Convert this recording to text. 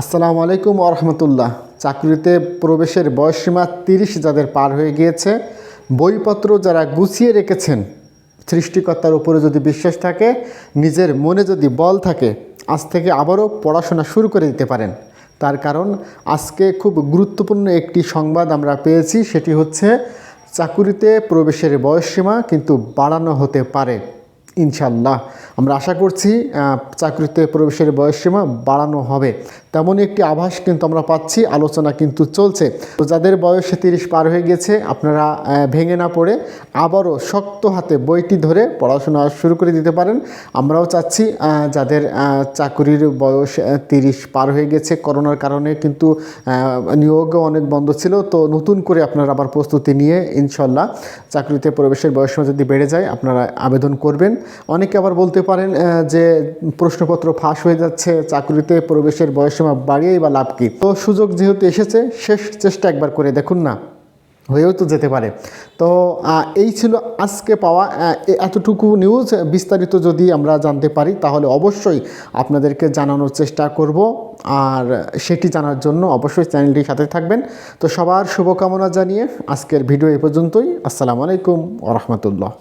আসসালামু আলাইকুম আরহামতুল্লাহ চাকরিতে প্রবেশের বয়সসীমা তিরিশ যাদের পার হয়ে গিয়েছে, বইপত্র যারা গুছিয়ে রেখেছেন, সৃষ্টিকর্তার উপরে যদি বিশ্বাস থাকে, নিজের মনে যদি বল থাকে, আজ থেকে আবারও পড়াশোনা শুরু করে দিতে পারেন। তার কারণ, আজকে খুব গুরুত্বপূর্ণ একটি সংবাদ আমরা পেয়েছি, সেটি হচ্ছে, চাকুরিতে প্রবেশের বয়সসীমা কিন্তু বাড়ানো হতে পারে। ইনশাল্লাহ আমরা আশা করছি চাকরিতে প্রবেশের বয়সসীমা বাড়ানো হবে। তেমনই একটি আভাস কিন্তু আমরা পাচ্ছি আলোচনা কিন্তু চলছে। তো যাদের বয়স তিরিশ পার হয়ে গেছে আপনারা ভেঙে না পড়ে আবারও শক্ত হাতে বইটি ধরে পড়াশোনা শুরু করে দিতে পারেন। আমরাও চাচ্ছি যাদের চাকরির বয়স তিরিশ পার হয়ে গেছে করোনার কারণে কিন্তু আহ, নিয়োগও অনেক বন্ধ ছিল। তো নতুন করে আপনারা আবার প্রস্তুতি নিয়ে ইনশাল্লাহ চাকরিতে প্রবেশের বয়সসীমা যদি বেড়ে যায় আপনারা আবেদন করবেন। অনেকে আবার বলতে পারেন যে প্রশ্নপত্র ফাঁস হয়ে যাচ্ছে, চাকরিতে প্রবেশের বয়সসীমা বাড়িয়েই বা লাভ কী? তো সুযোগ যেহেতু এসেছে, শেষ চেষ্টা একবার করে দেখুন না, হয়েও তো যেতে পারে। তো এই ছিল আজকে পাওয়া এতটুকু নিউজ বিস্তারিত যদি আমরা জানতে পারি, তাহলে অবশ্যই আপনাদেরকে জানানোর চেষ্টা করব। আর সেটি জানার জন্য অবশ্যই চ্যানেলটির সাথে থাকবেন। তো সবার শুভকামনা জানিয়ে আজকের ভিডিও এ পর্যন্তই। আসসালামু আলাইকুম ওরহমতুল্লাহ